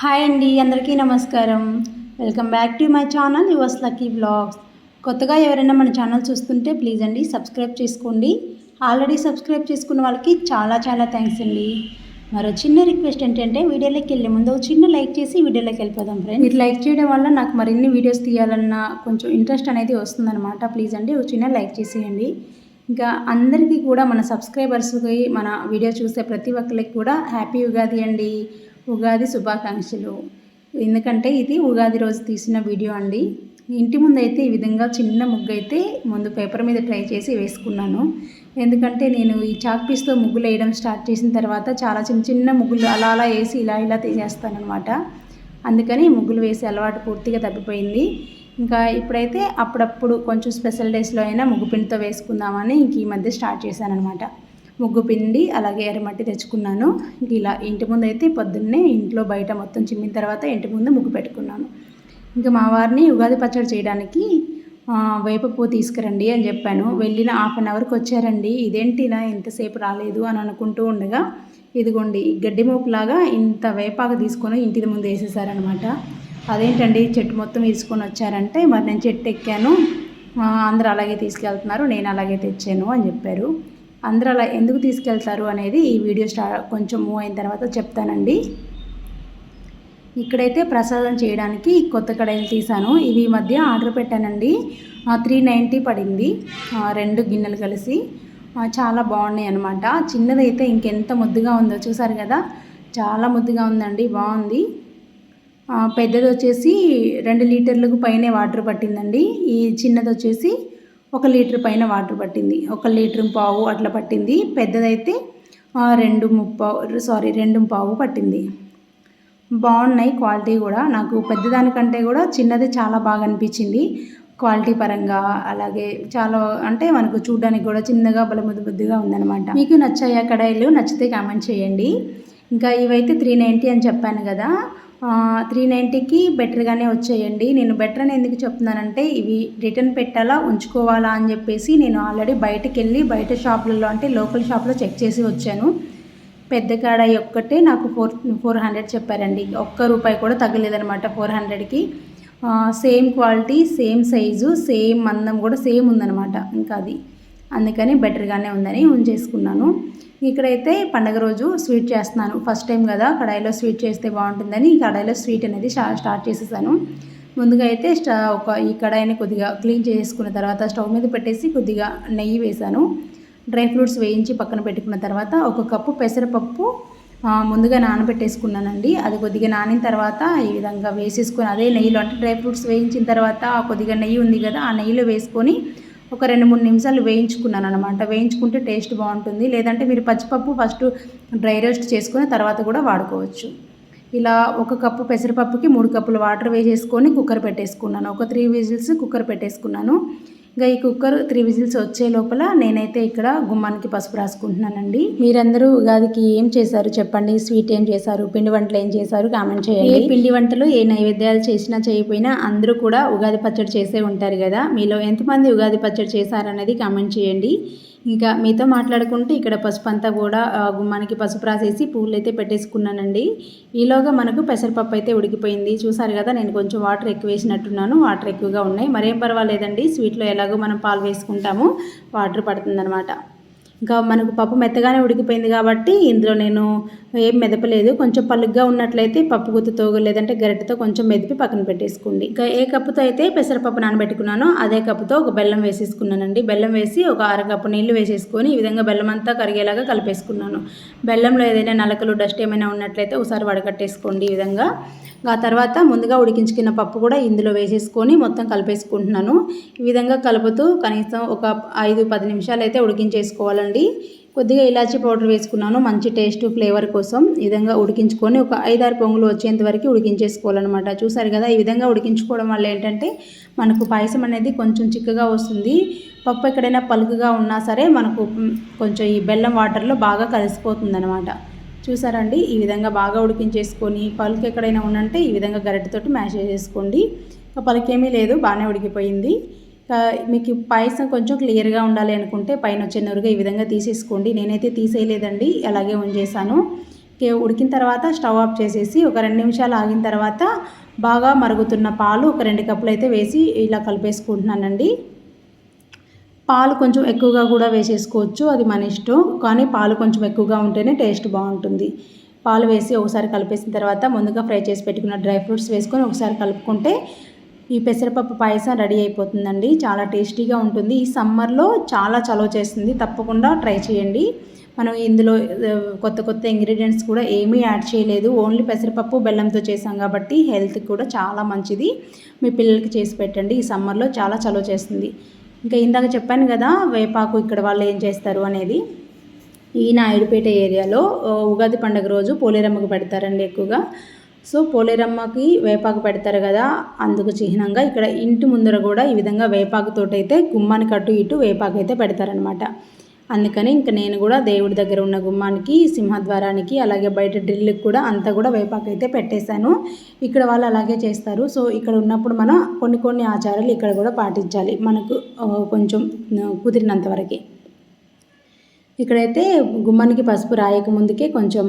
Hi అండి అందరికీ నమస్కారం. Welcome back to my channel yours lucky blogs. కొత్తగా ఎవరైనా మన ఛానల్ చూస్తుంటే ప్లీజ్ అండి సబ్స్క్రైబ్ చేసుకోండి. ఆల్రెడీ సబ్స్క్రైబ్ చేసుకున్న వాళ్ళకి చాలా చాలా థ్యాంక్స్ అండి. మరో చిన్న రిక్వెస్ట్ ఏంటంటే వీడియోలోకి వెళ్ళే ముందు ఒక చిన్న లైక్ చేసి వీడియోలోకి వెళ్ళిపోదాం ఫ్రెండ్ మీరు లైక్ చేయడం వల్ల నాకు మరిన్ని వీడియోస్ తీయాలన్న కొంచెం ఇంట్రెస్ట్ అనేది వస్తుందన్నమాట. ప్లీజ్ అండి ఒక చిన్న లైక్ చేసేయండి. ఇంకా అందరికీ కూడా మన సబ్స్క్రైబర్స్కి మన వీడియో చూసే ప్రతి ఒక్కరికి కూడా హ్యాపీ ఉగాది అండి. ఉగాది శుభాకాంక్షలు. ఎందుకంటే ఇది ఉగాది రోజు తీసిన వీడియో అండి. ఇంటి ముందు అయితే ఈ విధంగా చిన్న ముగ్గు అయితే ముందు పేపర్ మీద ట్రై చేసి వేసుకున్నాను. ఎందుకంటే నేను ఈ చాక్ పీస్తో ముగ్గులు వేయడం స్టార్ట్ చేసిన తర్వాత చాలా చిన్న చిన్న ముగ్గులు అలా అలా వేసి ఇలా ఇలా తీసేస్తానమాట అందుకని ముగ్గులు వేసే అలవాటు పూర్తిగా తప్పిపోయింది. ఇంకా ఇప్పుడైతే అప్పుడప్పుడు కొంచెం స్పెషల్ డేస్లో అయినా ముగ్గు పిండితో వేసుకుందామని ఇంక ఈ మధ్య స్టార్ట్ చేశాను అనమాట ముగ్గు పిండి అలాగే ఎర్రమట్టి తెచ్చుకున్నాను. ఇలా ఇంటి ముందు అయితే పొద్దున్నే ఇంట్లో బయట మొత్తం చిమ్మిన తర్వాత ఇంటి ముందు ముగ్గు పెట్టుకున్నాను. ఇంకా మా వారిని ఉగాది పచ్చడి చేయడానికి వేప పువ్వు తీసుకురండి అని చెప్పాను. వెళ్ళిన హాఫ్ అన్ అవర్కి వచ్చారండి. ఇదేంటి ఇలా ఎంతసేపు రాలేదు అని అనుకుంటూ ఉండగా ఇదిగోండి గడ్డి మోపులాగా ఇంత వేపాకు తీసుకొని ఇంటి ముందు వేసేసారనమాట అదేంటండి చెట్టు మొత్తం తీసుకొని వచ్చారంటే మరి నేను చెట్టు ఎక్కాను. అందరూ అలాగే తీసుకెళ్తున్నారు నేను అలాగే తెచ్చాను అని చెప్పారు. అందరూ అలా ఎందుకు తీసుకెళ్తారు అనేది ఈ వీడియో స్టార్ కొంచెం మూవ్ అయిన తర్వాత చెప్తానండి. ఇక్కడైతే ప్రసాదం చేయడానికి కొత్త కడాయిలు తీసాను ఇవి మధ్య ఆర్డర్ పెట్టానండి. త్రీ నైంటీ పడింది. రెండు గిన్నెలు కలిసి. చాలా బాగున్నాయి అనమాట చిన్నదైతే ఇంకెంత ముద్దుగా ఉందో చూసారు కదా? చాలా ముద్దుగా ఉందండి. బాగుంది. పెద్దది వచ్చేసి రెండు లీటర్లకు పైనే వాటర్ పట్టిందండి. ఈ చిన్నది వచ్చేసి ఒక లీటర్ పైన వాటర్ పట్టింది. ఒక లీటర్ పావు అట్లా పట్టింది. పెద్దదైతే రెండు ముప్పావు సారీ రెండు పావు పట్టింది. బాగున్నాయి క్వాలిటీ కూడా. నాకు పెద్దదానికంటే కూడా చిన్నది చాలా బాగా అనిపించింది. క్వాలిటీ పరంగా అలాగే చాలా అంటే మనకు చూడడానికి కూడా చిన్నగా బలముద్దు బుద్ధిగా ఉందన్నమాట. మీకు నచ్చాయా కడాయిలు? నచ్చితే కామెంట్ చేయండి. ఇంకా ఇవైతే త్రీ నైంటీ అని చెప్పాను కదా. త్రీ నైంటీకి బెటర్గానే వచ్చాయండి. నేను బెటర్ అని ఎందుకు చెప్తున్నానంటే ఇవి రిటర్న్ పెట్టాలా ఉంచుకోవాలా అని చెప్పేసి నేను ఆల్రెడీ బయటకు వెళ్ళి బయట షాపులలో అంటే లోకల్ షాప్లో చెక్ చేసి వచ్చాను. పెద్ద కడాయి ఒక్కటే నాకు ఫోర్ ఫోర్ హండ్రెడ్ చెప్పారండి. ఒక్క రూపాయి కూడా తగ్గలేదనమాట ఫోర్ హండ్రెడ్కి same quality same size same మందం కూడా సేమ్ ఉందనమాట ఇంకా అది అందుకని బెటర్గానే ఉందని ఉంచేసుకున్నాను. ఇక్కడైతే పండగ రోజు స్వీట్ చేస్తున్నాను. ఫస్ట్ టైం కదా కడాయిలో స్వీట్ చేస్తే బాగుంటుందని ఈ కడాయిలో స్వీట్ అనేది స్టార్ట్ చేసేసాను. ముందుగా అయితే స్టా ఒక ఈ కడాయిని కొద్దిగా క్లీన్ చేసుకున్న తర్వాత స్టవ్ మీద పెట్టేసి కొద్దిగా నెయ్యి వేసాను. డ్రై ఫ్రూట్స్ వేయించి పక్కన పెట్టుకున్న తర్వాత ఒక కప్పు పెసరపప్పు ముందుగా నానబెట్టేసుకున్నానండి. అది కొద్దిగా నానిన తర్వాత ఈ విధంగా వేసేసుకొని అదే నెయ్యిలో అంటే డ్రై ఫ్రూట్స్ వేయించిన తర్వాత కొద్దిగా నెయ్యి ఉంది కదా ఆ నెయ్యిలో వేసుకొని ఒక రెండు మూడు నిమిషాలు వేయించుకున్నాను అనమాట వేయించుకుంటే టేస్ట్ బాగుంటుంది. లేదంటే మీరు పచ్చిపప్పు ఫస్ట్ డ్రై రోస్ట్ చేసుకుని తర్వాత కూడా వాడుకోవచ్చు. ఇలా ఒక కప్పు పెసరపప్పుకి మూడు కప్పులు వాటర్ వేసేసుకొని కుక్కర్ పెట్టేసుకున్నాను. ఒక త్రీ విజిల్స్ కుక్కర్ పెట్టేసుకున్నాను. ఇక ఈ కుక్కర్ త్రీ విజిల్స్ వచ్చే లోపల నేనైతే ఇక్కడ గుమ్మానికి పసుపు రాసుకుంటున్నానండి. మీరందరూ ఉగాదికి ఏం చేశారు చెప్పండి. స్వీట్ ఏం చేశారు? పిండి వంటలు ఏం చేశారు? కామెంట్ చేయండి. ఏ పిండి వంటలు ఏ నైవేద్యాలు చేసినా చేయకపోయినా అందరూ కూడా ఉగాది పచ్చడి చేసే ఉంటారు కదా. మీలో ఎంతమంది ఉగాది పచ్చడి చేశారనేది కామెంట్ చేయండి. ఇంకా మీతో మాట్లాడుకుంటే ఇక్కడ పసుపు అంతా కూడా గుమ్మానికి పసుపు రాసేసి పూలు అయితే పెట్టేసుకున్నానండి. ఈలోగా మనకు పెసరపప్పు అయితే ఉడికిపోయింది. చూసారు కదా నేను కొంచెం వాటర్ ఎక్కువ వేసినట్టున్నాను. వాటర్ ఎక్కువగా ఉన్నాయి. మరేం పర్వాలేదండి. స్వీట్లో ఎలాగో మనం పాలు వేసుకుంటాము. వాటర్ పడుతుందనమాట ఇంకా మనకు పప్పు మెత్తగానే ఉడికిపోయింది కాబట్టి ఇందులో నేను ఏం మెదపలేదు. కొంచెం పలుగ్గా ఉన్నట్లయితే పప్పు గుత్తుతో లేదంటే గరిటెతో కొంచెం మెదిపి పక్కన పెట్టేసుకోండి. ఇంకా ఏ కప్పుతో అయితే పెసరపప్పు నానబెట్టుకున్నానో అదే కప్పుతో ఒక బెల్లం వేసేసుకున్నానండి. బెల్లం వేసి ఒక అరకప్పు నీళ్ళు వేసేసుకొని ఈ విధంగా బెల్లం అంతా కరిగేలాగా కలిపేసుకున్నాను. బెల్లంలో ఏదైనా నలకలు డస్ట్ ఏమైనా ఉన్నట్లయితే ఒకసారి వడకట్టేసుకోండి ఈ విధంగా. ఆ తర్వాత ముందుగా ఉడికించుకున్న పప్పు కూడా ఇందులో వేసేసుకొని మొత్తం కలిపేసుకుంటున్నాను. ఈ విధంగా కలుపుతూ కనీసం ఒక ఐదు పది నిమిషాలు అయితే ఉడికించేసుకోవాలండి. కొద్దిగా ఇలాచీ పౌడర్ వేసుకున్నాను మంచి టేస్ట్ ఫ్లేవర్ కోసం. ఈ విధంగా ఉడికించుకొని ఒక ఐదారు పొంగులు వచ్చేంత వరకు ఉడికించేసుకోవాలన్నమాట. చూసారు కదా ఈ విధంగా ఉడికించుకోవడం వల్ల ఏంటంటే మనకు పాయసం అనేది కొంచెం చిక్కగా వస్తుంది. పప్పు ఎక్కడైనా పలుకుగా ఉన్నా సరే మనకు కొంచెం ఈ బెల్లం వాటర్లో బాగా కలిసిపోతుంది అనమాట చూసారండి? ఈ విధంగా బాగా ఉడికించేసుకొని పలుకు ఎక్కడైనా ఉందంటే ఈ విధంగా గరిటెతోటి మ్యాష్ చేసుకోండి పలుకేమీ లేదు బాగానే ఉడికిపోయింది. మీకు పాయసం కొంచెం క్లియర్గా ఉండాలి అనుకుంటే పైన వచ్చే నురుగా ఈ విధంగా తీసేసుకోండి. నేనైతే తీసేయలేదండి అలాగే ఉంచేసాను ఉడికిన తర్వాత స్టవ్ ఆఫ్ చేసేసి ఒక రెండు నిమిషాలు ఆగిన తర్వాత బాగా మరుగుతున్న పాలు ఒక రెండు కప్పులు అయితే వేసి ఇలా కలిపేసుకుంటున్నానండి. పాలు కొంచెం ఎక్కువగా కూడా వేసేసుకోవచ్చు అది మన ఇష్టం. కానీ పాలు కొంచెం ఎక్కువగా ఉంటేనే టేస్ట్ బాగుంటుంది. పాలు వేసి ఒకసారి కలిపేసిన తర్వాత ముందుగా ఫ్రై చేసి పెట్టుకున్న డ్రై ఫ్రూట్స్ వేసుకొని ఒకసారి కలుపుకుంటే ఈ పెసరపప్పు పాయసం రెడీ అయిపోతుందండి. చాలా టేస్టీగా ఉంటుంది. ఈ సమ్మర్లో చాలా చలవ చేస్తుంది. తప్పకుండా ట్రై చేయండి. మనం ఇందులో కొత్త కొత్త ఇంగ్రీడియంట్స్ కూడా ఏమీ యాడ్ చేయలేదు. ఓన్లీ పెసరపప్పు బెల్లంతో చేసాం కాబట్టి హెల్త్కి కూడా చాలా మంచిది. మీ పిల్లలకి చేసి పెట్టండి. ఈ సమ్మర్లో చాలా చలవ చేస్తుంది. ఇంకా ఇందాక చెప్పాను కదా వేపాకు ఇక్కడ వాళ్ళు ఏం చేస్తారు అనేది. ఈ నాయుడుపేట ఏరియాలో ఉగాది పండుగ రోజు పోలేరమ్మకు పెడతారండి ఎక్కువగా. సో పోలేరమ్మకి వేపాకు పెడతారు కదా అందుకు చిహ్నంగా ఇక్కడ ఇంటి ముందర కూడా ఈ విధంగా వేపాకు తోటైతే గుమ్మానికి అటు ఇటు వేపాకు అయితే పెడతారనమాట అందుకని ఇంకా నేను కూడా దేవుడి దగ్గర ఉన్న గుమ్మానికి సింహద్వారానికి అలాగే బయట డ్రిల్కి కూడా అంతా కూడా వేపాకు అయితే పెట్టేశాను. ఇక్కడ వాళ్ళు అలాగే చేస్తారు. సో ఇక్కడ ఉన్నప్పుడు మనం కొన్ని కొన్ని ఆచారాలు ఇక్కడ కూడా పాటించాలి. మనకు కొంచెం కుదిరినంత వరకు. ఇక్కడైతే గుమ్మానికి పసుపు రాయక ముందుకే కొంచెం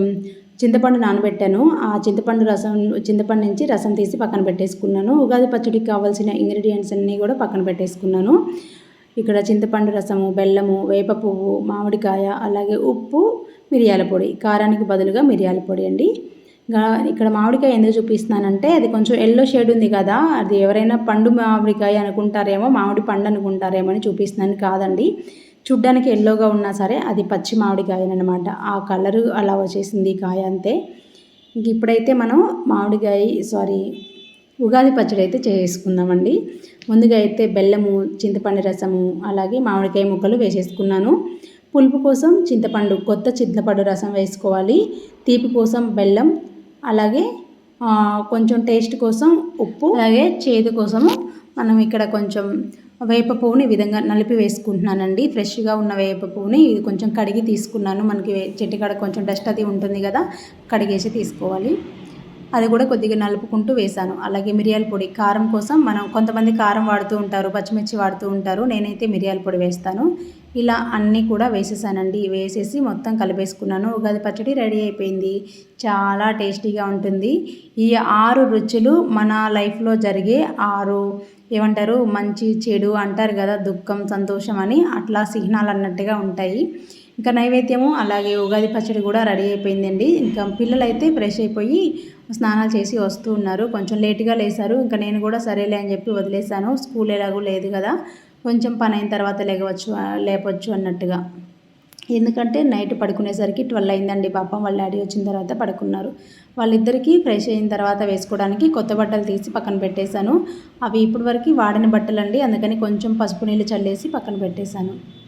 చింతపండు నానబెట్టాను. ఆ చింతపండు రసం చింతపండు నుంచి రసం తీసి పక్కన పెట్టేసుకున్నాను. ఉగాది పచ్చడికి కావాల్సిన ఇంగ్రీడియంట్స్ అన్నీ కూడా పక్కన పెట్టేసుకున్నాను. ఇక్కడ చింతపండు రసము బెల్లము వేప పువ్వు మామిడికాయ అలాగే ఉప్పు మిరియాల పొడి. కారానికి బదులుగా మిరియాల పొడి అండి. ఇక్కడ మామిడికాయ ఎందుకు చూపిస్తున్నానంటే అది కొంచెం ఎల్లో షేడ్ ఉంది కదా అది ఎవరైనా పండు మామిడికాయ అనుకుంటారేమో మామిడి పండు అనుకుంటారేమో అని చూపిస్తున్నాను కాదండి. చూడ్డానికి ఎల్లోగా ఉన్నా సరే అది పచ్చి మామిడికాయ అనమాట ఆ కలరు అలా వచ్చేసింది కాయ అంతే. ఇంక ఇప్పుడైతే మనం మామిడికాయ సారీ ఉగాది పచ్చడి అయితే చేసుకుందామండి. ముందుగా అయితే బెల్లము చింతపండు రసము అలాగే మామిడికాయ ముక్కలు వేసేసుకున్నాను. పులుపు కోసం చింతపండు కొత్త చింతపండు రసం వేసుకోవాలి. తీపి కోసం బెల్లం అలాగే కొంచెం టేస్ట్ కోసం ఉప్పు అలాగే చేదు కోసము మనం ఇక్కడ కొంచెం వేప పువ్వుని విధంగా నలిపి వేసుకుంటున్నానండి. ఫ్రెష్గా ఉన్న వేప పువ్వుని ఇది కొంచెం కడిగి తీసుకున్నాను. మనకి చెట్టు కాడ కొంచెం డస్ట్ అది ఉంటుంది కదా కడిగేసి తీసుకోవాలి. అది కూడా కొద్దిగా నలుపుకుంటూ వేశాను. అలాగే మిరియాల పొడి కారం కోసం మనం కొంతమంది కారం వాడుతూ ఉంటారు పచ్చిమిర్చి వాడుతూ ఉంటారు. నేనైతే మిరియాల పొడి వేస్తాను. ఇలా అన్నీ కూడా వేసేసానండి. వేసేసి మొత్తం కలిపేసుకున్నాను. ఉగాది పచ్చడి రెడీ అయిపోయింది. చాలా టేస్టీగా ఉంటుంది. ఈ ఆరు రుచులు మన లైఫ్లో జరిగే ఆరు ఏమంటారు? మంచి చెడు అంటారు కదా దుఃఖం సంతోషం అని అట్లా చిహ్నాలు అన్నట్టుగా ఉంటాయి. ఇంకా నైవేద్యము అలాగే ఉగాది పచ్చడి కూడా రెడీ అయిపోయిందండి. ఇంకా పిల్లలు అయితే ఫ్రెష్ అయిపోయి స్నానాలు చేసి వస్తూ ఉన్నారు. కొంచెం లేటుగా లేసారు. ఇంకా నేను కూడా సరేలే అని చెప్పి వదిలేశాను స్కూల్ ఎలాగో లేదు కదా. కొంచెం పని అయిన తర్వాత లేగవచ్చు ఆ, లేపొచ్చు అన్నట్టుగా. ఎందుకంటే నైట్ పడుకునేసరికి ట్వెల్వ్ అయిందండి. పాపం వాళ్ళ డాడీ వచ్చిన తర్వాత పడుకున్నారు. వాళ్ళిద్దరికీ ఫ్రెష్ అయిన తర్వాత వేసుకోవడానికి కొత్త బట్టలు తీసి పక్కన పెట్టేశాను. అవి ఇప్పటి వరకు వాడిన బట్టలండి. అందుకని కొంచెం పసుపు నీళ్ళు చల్లేసి పక్కన పెట్టేశాను.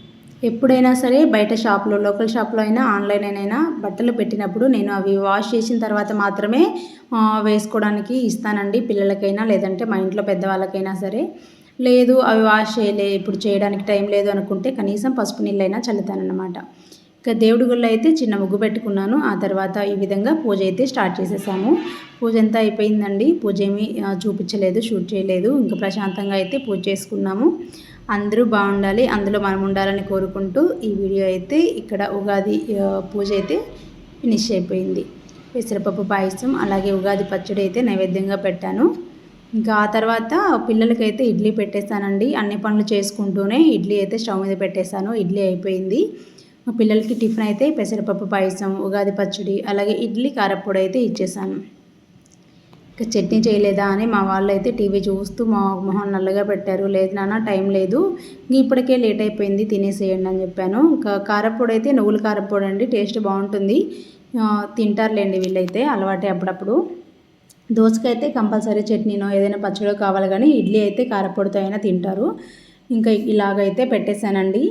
ఎప్పుడైనా సరే బయట షాప్లో లోకల్ షాప్లో అయినా ఆన్లైన్ అయినా బట్టలు పెట్టినప్పుడు నేను అవి వాష్ చేసిన తర్వాత మాత్రమే వేసుకోవడానికి ఇస్తానండి పిల్లలకైనా లేదంటే మా ఇంట్లో పెద్దవాళ్ళకైనా సరే. లేదు అవి వాష్ చేయలే ఇప్పుడు చేయడానికి టైం లేదు అనుకుంటే కనీసం పసుపు నీళ్ళైనా చల్లుతానన్నమాట. ఇక దేవుడి గుళ్ళో అయితే చిన్న ముగ్గు పెట్టుకున్నాను. ఆ తర్వాత ఈ విధంగా పూజ అయితే స్టార్ట్ చేసేసాము. పూజ అంతా అయిపోయిందండి. పూజ ఏమీ చూపించలేదు షూట్ చేయలేదు. ఇంకా ప్రశాంతంగా అయితే పూజ చేసుకున్నాము. అందరూ బాగుండాలి అందులో మనం ఉండాలని కోరుకుంటూ ఈ వీడియో అయితే ఇక్కడ ఉగాది పూజ అయితే ఫినిష్ అయిపోయింది. పెసరపప్పు పాయసం అలాగే ఉగాది పచ్చడి అయితే నైవేద్యంగా పెట్టాను. ఇంకా ఆ తర్వాత పిల్లలకైతే ఇడ్లీ పెట్టేశానండి అన్ని పనులు చేసుకుంటూనే ఇడ్లీ అయితే స్టవ్ మీద పెట్టేశాను. ఇడ్లీ అయిపోయింది. మా పిల్లలకి టిఫిన్ అయితే పెసరపప్పు పాయసం ఉగాది పచ్చడి అలాగే ఇడ్లీ కారప్పొడి అయితే ఇచ్చేసాను చట్నీ చేయలేదా అని మా వాళ్ళు అయితే టీవీ చూస్తూ మా మొహం నల్లగా పెట్టారు. లేదు నాన్న టైం లేదు. ఇప్పటికే లేట్ అయిపోయింది తినేసేయండి అని చెప్పాను. ఇంకా కారప్పొడి అయితే నువ్వుల కారప్పొడి అండి టేస్ట్ బాగుంటుంది. తింటారులేండి వీళ్ళైతే అలవాటే అప్పుడప్పుడు. దోసకైతే కంపల్సరీ చట్నీనో ఏదైనా పచ్చడో కావాలి కానీ ఇడ్లీ అయితే కారపొడితో అయినా తింటారు. ఇంకా ఇలాగైతే పెట్టేశానండి.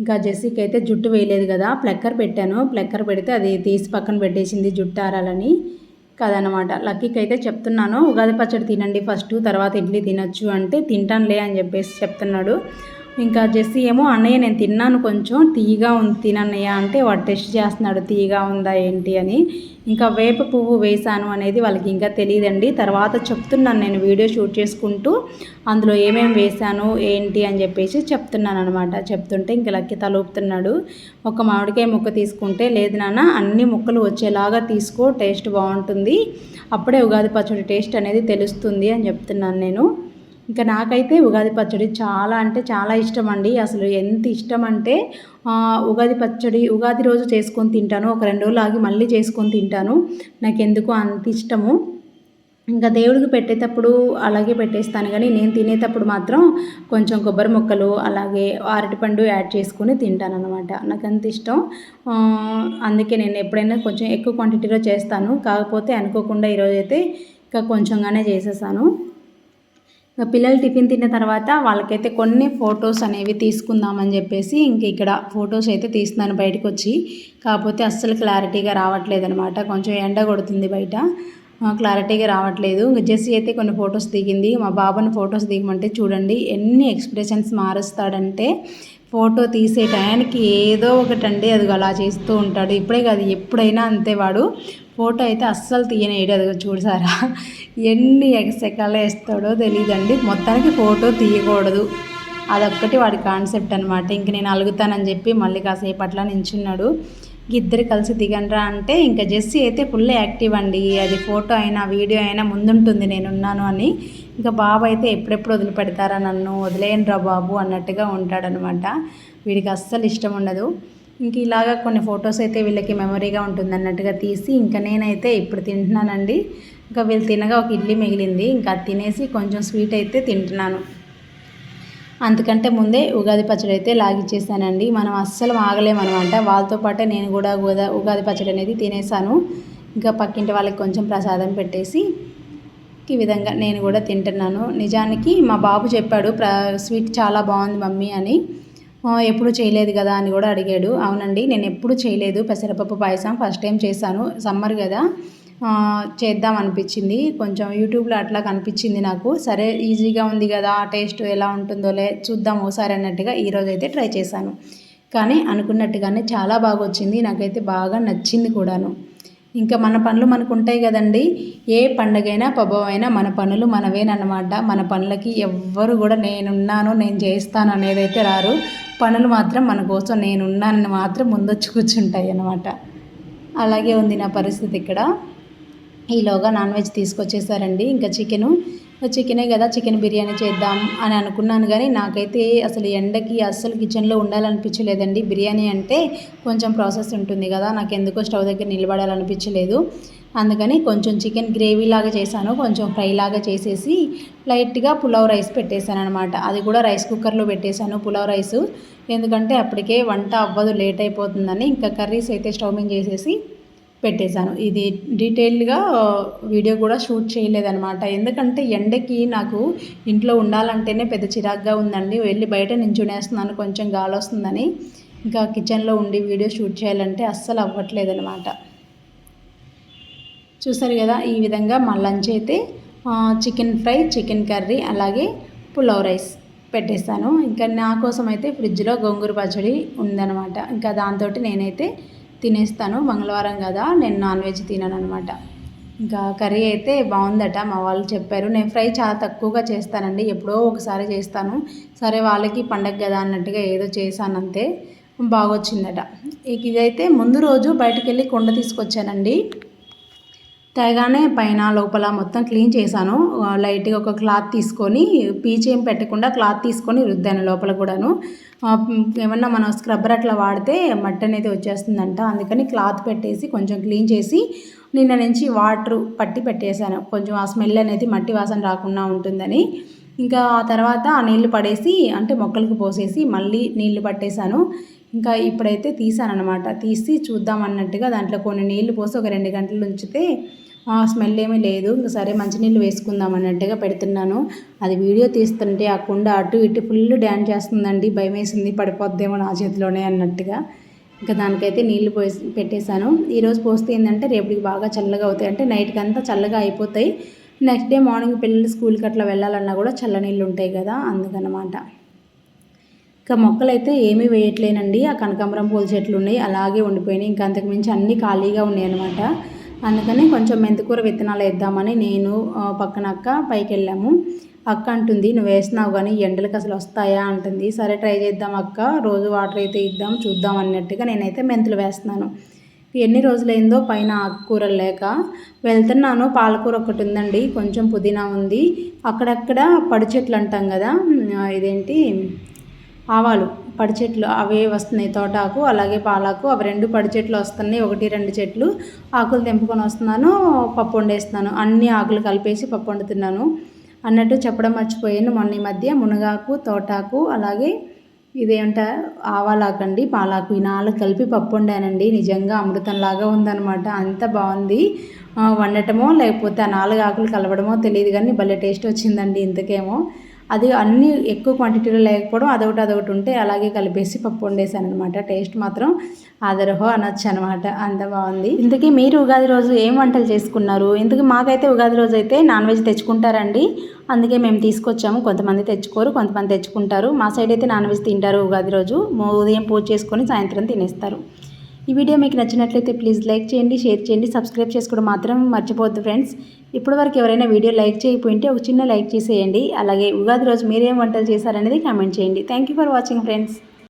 ఇంకా జెస్సీకి అయితే జుట్టు వేయలేదు కదా ప్లక్కర్ పెట్టాను. ప్లక్కర్ పెడితే అది తీసి పక్కన పెట్టేసింది జుట్టు ఆరాలని. కదనమాట. లక్కీకి అయితే చెప్తున్నాను. ఉగాది పచ్చడి తినండి ఫస్ట్ తర్వాత ఇడ్లీ తినొచ్చు అంటే తింటానులే అని చెప్పేసి చెప్తున్నాడు. ఇంకా జెస్సీ ఏమో అన్నయ్య నేను తిన్నాను కొంచెం తీయగా ఉంది తినన్నయ్య అంటే వాడు టెస్ట్ చేస్తున్నాడు తీయగా ఉందా ఏంటి అని. ఇంకా వేప పువ్వు వేశాను అనేది వాళ్ళకి ఇంకా తెలియదండి. తర్వాత చెప్తున్నాను నేను వీడియో షూట్ చేసుకుంటూ అందులో ఏమేమి వేశాను ఏంటి అని చెప్పేసి చెప్తున్నాను అనమాట చెప్తుంటే ఇంక లక్కి తలూపుతున్నాడు. ఒక మామిడికాయ ముక్క తీసుకుంటే లేదు నాన్న అన్ని ముక్కలు వచ్చేలాగా తీసుకో టేస్ట్ బాగుంటుంది. అప్పుడే ఉగాది పచ్చడి టేస్ట్ అనేది తెలుస్తుంది అని చెప్తున్నాను నేను. ఇంకా నాకైతే ఉగాది పచ్చడి చాలా అంటే చాలా ఇష్టం అండి అసలు ఎంత ఇష్టం అంటే ఉగాది పచ్చడి ఉగాది రోజు చేసుకొని తింటాను. ఒక రెండు రోజులు ఆగి మళ్ళీ చేసుకొని తింటాను. నాకు ఎందుకు అంత ఇష్టము. ఇంకా దేవుడికి పెట్టేటప్పుడు అలాగే పెట్టేస్తాను. కానీ నేను తినేటప్పుడు మాత్రం కొంచెం కొబ్బరి ముక్కలు అలాగే అరటిపండు యాడ్ చేసుకొని తింటాను అనమాట నాకు అంత ఇష్టం. అందుకే నేను ఎప్పుడైనా కొంచెం ఎక్కువ క్వాంటిటీలో చేస్తాను. కాకపోతే అనుకోకుండా ఈరోజైతే ఇంకా కొంచెంగానే చేసేసాను. ఇంకా పిల్లలు టిఫిన్ తిన్న తర్వాత వాళ్ళకైతే కొన్ని ఫొటోస్ అనేవి తీసుకుందామని చెప్పేసి ఇంక ఇక్కడ ఫొటోస్ అయితే తీస్తున్నాను బయటకు వచ్చి కాకపోతే అస్సలు క్లారిటీగా రావట్లేదు అనమాట కొంచెం ఎండ కొడుతుంది బయట. క్లారిటీగా రావట్లేదు. ఇంకా జెస్సీ అయితే కొన్ని ఫొటోస్ దిగింది. మా బాబుని ఫొటోస్ దిగమంటే చూడండి ఎన్ని ఎక్స్ప్రెషన్స్ మారుస్తాడంటే ఫోటో తీసే టయానికి ఏదో ఒకటండి. అది అలా చేస్తూ ఉంటాడు. ఇప్పుడే కాదు ఎప్పుడైనా అంతే వాడు. ఫోటో అయితే అస్సలు తీయనేయడు. అది చూసారా ఎన్ని ఎగసెకాలు వేస్తాడో తెలియదండి మొత్తానికి ఫోటో తీయకూడదు. అదొక్కటి వాడి కాన్సెప్ట్ అనమాట ఇంక నేను అలుగుతానని చెప్పి మళ్ళీ కాసేపు అట్లా నించున్నాడు. ఇద్దరు కలిసి దిగండ్రా అంటే ఇంకా జెస్సీ అయితే ఫుల్ యాక్టివ్ అండి. అది ఫోటో అయినా వీడియో అయినా ముందుంటుంది. నేనున్నాను అని. ఇంకా బాబు అయితే ఎప్పుడెప్పుడు వదిలిపెడతారా నన్ను? వదిలేయండిరా బాబు అన్నట్టుగా ఉంటాడనమాట. వీడికి అస్సలు ఇష్టం ఉండదు. ఇంక ఇలాగా కొన్ని ఫొటోస్ అయితే వీళ్ళకి మెమరీగా ఉంటుంది అన్నట్టుగా తీసి ఇంకా నేనైతే ఇప్పుడు తింటున్నానండి. ఇంకా వీళ్ళు తినగా ఒక ఇడ్లీ మిగిలింది. ఇంకా తినేసి కొంచెం స్వీట్ అయితే తింటున్నాను. అందుకంటే ముందే ఉగాది పచ్చడి అయితే లాగిచ్చేసానండి. మనం అస్సలు ఆగలేమనమాట. వాళ్ళతో పాటే నేను కూడా ఉగాది పచ్చడి అనేది తినేసాను. ఇంకా పక్కింటి వాళ్ళకి కొంచెం ప్రసాదం పెట్టేసి ఈ విధంగా నేను కూడా తింటున్నాను. నిజానికి మా బాబు చెప్పాడు ప్ర స్వీట్ చాలా బాగుంది మమ్మీ అని. ఎప్పుడు చేయలేదు కదా అని కూడా అడిగాడు. అవునండి నేను ఎప్పుడు చేయలేదు. పెసరపప్పు పాయసం ఫస్ట్ టైం చేశాను. సమ్మర్ కదా. చేద్దాం అనిపించింది. కొంచెం యూట్యూబ్లో అట్లా కనిపించింది నాకు. సరే ఈజీగా ఉంది కదా టేస్ట్ ఎలా ఉంటుందో లే చూద్దాం ఓసారి అన్నట్టుగా ఈరోజు అయితే ట్రై చేశాను. కానీ అనుకున్నట్టుగానే చాలా బాగా వచ్చింది. నాకైతే బాగా నచ్చింది కూడాను. ఇంకా మన పనులు మనకు ఉంటాయి కదండి. ఏ పండగైనా పబ్బమైనా మన పనులు మనవేనమాట మన పనులకి ఎవ్వరు కూడా నేనున్నాను నేను చేస్తాను అనేది అయితే రారు. పనులు మాత్రం మన కోసం నేనున్నానని మాత్రం ముందొచ్చి కూర్చుంటాయి అన్నమాట. అలాగే ఉంది నా పరిస్థితి ఇక్కడ. ఈలోగా నాన్ వెజ్ తీసుకొచ్చేసారండి. ఇంకా చికెను. చికెనే కదా చికెన్ బిర్యానీ చేద్దాం అని అనుకున్నాను. కానీ నాకైతే అసలు ఎండకి అస్సలు కిచెన్లో ఉండాలనిపించలేదండి. బిర్యానీ అంటే కొంచెం ప్రాసెస్ ఉంటుంది కదా నాకు ఎందుకో స్టవ్ దగ్గర నిలబడాలనిపించలేదు. అందుకని కొంచెం చికెన్ గ్రేవీ లాగా చేశాను. కొంచెం ఫ్రై లాగా చేసేసి లైట్గా పులావ్ రైస్ పెట్టేశాను అనమాట అది కూడా రైస్ కుక్కర్లో పెట్టేశాను పులావ్ రైస్. ఎందుకంటే అప్పటికే వంట అవ్వదు లేట్ అయిపోతుందని. ఇంకా కర్రీస్ అయితే స్టవ్ మీద చేసేసి పెట్టేశాను. ఇది డీటెయిల్డ్గా వీడియో కూడా షూట్ చేయలేదనమాట ఎందుకంటే ఎండకి నాకు ఇంట్లో ఉండాలంటేనే పెద్ద చిరాగ్గా ఉందండి. వెళ్ళి బయట నించునేస్తున్నాను కొంచెం గాలి వస్తుందని ఇంకా కిచెన్లో ఉండి వీడియో షూట్ చేయాలంటే అస్సలు అవ్వట్లేదనమాట చూసారు కదా ఈ విధంగా మా లంచ్ అయితే చికెన్ ఫ్రై చికెన్ కర్రీ అలాగే పులావ్ రైస్ పెట్టేస్తాను ఇంకా నా కోసం అయితే ఫ్రిడ్జ్లో గోంగూర పచ్చడి ఉందనమాట ఇంకా దాంతో నేనైతే తినేస్తాను మంగళవారం కదా నేను నాన్ వెజ్ తినను అనమాట ఇంకా కర్రీ అయితే బాగుందట మా వాళ్ళు చెప్పారు. నేను ఫ్రై చాలా తక్కువగా చేస్తానండి ఎప్పుడో ఒకసారి చేస్తాను. సరే వాళ్ళకి పండగ కదా అన్నట్టుగా ఏదో చేశాను అంతే బాగొచ్చిందట ఇదైతే ముందు రోజు బయటకు వెళ్ళి కొండ తీసుకొచ్చానండి. తేగానే పైన లోపల మొత్తం క్లీన్ చేశాను. లైట్గా ఒక క్లాత్ తీసుకొని పీచ్ ఏం పెట్టకుండా క్లాత్ తీసుకొని రుద్దాను లోపల కూడాను. ఏమన్నా మనం స్క్రబ్బర్ అట్లా వాడితే మట్టి అనేది వచ్చేస్తుందంట. అందుకని క్లాత్ పెట్టేసి కొంచెం క్లీన్ చేసి నిన్న నుంచి వాటర్ పట్టి పెట్టేశాను. కొంచెం ఆ స్మెల్ అనేది మట్టి వాసన రాకుండా ఉంటుందని. ఇంకా ఆ తర్వాత ఆ నీళ్ళు పడేసి అంటే మొక్కలకు పోసేసి మళ్ళీ నీళ్ళు పట్టేశాను. ఇంకా ఇప్పుడైతే తీసాను అనమాట తీసి చూద్దాం అన్నట్టుగా దాంట్లో కొన్ని నీళ్ళు పోసి ఒక రెండు గంటలు ఉంచితే స్మెల్ ఏమీ లేదు. సరే మంచినీళ్ళు వేసుకుందాం అన్నట్టుగా పెడుతున్నాను. అది వీడియో తీస్తుంటే ఆ కుండ అటు ఇటు ఫుల్ డ్యాన్స్ చేస్తుందండి. భయం వేసింది పడిపోద్దేమో నా చేతిలోనే అన్నట్టుగా. ఇంకా దానికైతే నీళ్ళు పోసి పెట్టేశాను. ఈరోజు పోస్తే ఏంటంటే రేపటికి బాగా చల్లగా అవుతాయి. అంటే నైట్కి అంతా చల్లగా అయిపోతాయి. నెక్స్ట్ డే మార్నింగ్ పిల్లలు స్కూల్కి అట్లా వెళ్ళాలన్నా కూడా చల్ల నీళ్ళు ఉంటాయి కదా అందుకనమాట. ఇంకా మొక్కలు అయితే ఏమీ వేయట్లేనండి. ఆ కనకాంబరం పూల చెట్లు ఉన్నాయి. అలాగే ఉండిపోయినాయి. ఇంకా అంతకుమించి అన్నీ ఖాళీగా ఉన్నాయి అనమాట అందుకని కొంచెం మెంతికూర విత్తనాలు వేద్దామని నేను పక్కన అక్క పైకి వెళ్ళాము. అక్క అంటుంది నువ్వు వేసినావు కానీ ఎండలకు అసలు వస్తాయా? అంటుంది. సరే ట్రై చేద్దాం అక్క. రోజు వాటర్ అయితే ఇద్దాం చూద్దాం అన్నట్టుగా నేనైతే మెంతులు వేస్తున్నాను. ఎన్ని రోజులైందో పైన ఆకుకూరలు లేక వెళ్తున్నాను. పాలకూర ఒకటి ఉందండి కొంచెం పుదీనా ఉంది. అక్కడక్కడ పడి చెట్లు అంటాం కదా ఇదేంటి? ఆవాలు. పడి చెట్లు అవే వస్తున్నాయి తోటాకు అలాగే పాలాకు. అవి రెండు పడి చెట్లు వస్తున్నాయి. ఒకటి రెండు చెట్లు. ఆకులు తెంపుకొని వస్తున్నాను. పప్పు వండేస్తున్నాను. అన్ని ఆకులు కలిపేసి పప్పు వండుతున్నాను. అన్నట్టు చెప్పడం మర్చిపోయాను. మొన్న ఈ మధ్య మునగాకు తోటాకు అలాగే ఇదేంట ఆవాలాకండి పాలాకు. ఈ నాలుగు కలిపి పప్పు వండానండి. నిజంగా అమృతంలాగా ఉందన్నమాట. అంత బాగుంది. వండటమో లేకపోతే ఆ నాలుగు ఆకులు కలవడమో తెలియదు కానీ భలే టేస్ట్ వచ్చిందండి ఇంతకేమో. అది అన్నీ ఎక్కువ క్వాంటిటీలో లేకపోవడం అదొకటి అదొకటి ఉంటే అలాగే కలిపేసి పప్పు వండేసాను అనమాట టేస్ట్ మాత్రం ఆదరహో అనొచ్చు అనమాట అంత బాగుంది. ఇంతకీ మీరు ఉగాది రోజు ఏం వంటలు చేసుకున్నారు? ఇంతకీ మాకైతే ఉగాది రోజు అయితే నాన్ వెజ్ తెచ్చుకుంటారండి. అందుకే మేము తీసుకొచ్చాము. కొంతమంది తెచ్చుకోరు కొంతమంది తెచ్చుకుంటారు. మా సైడ్ అయితే నాన్ వెజ్ తింటారు ఉగాది రోజు. ఉదయం పూజ చేసుకొని సాయంత్రం తినేస్తారు. ఈ వీడియో మీకు నచ్చినట్లయితే ప్లీజ్ లైక్ చేయండి షేర్ చేయండి సబ్స్క్రైబ్ చేసుకోవడం మాత్రం మర్చిపోవద్దు ఫ్రెండ్స్. ఇప్పటివరకు ఎవరైనా వీడియో లైక్ చేయకపోయింటే ఒక చిన్న లైక్ చేసేయండి. అలాగే ఉగాది రోజు మీరేం వంటలు చేశారనేది కామెంట్ చేయండి. Thank you for watching friends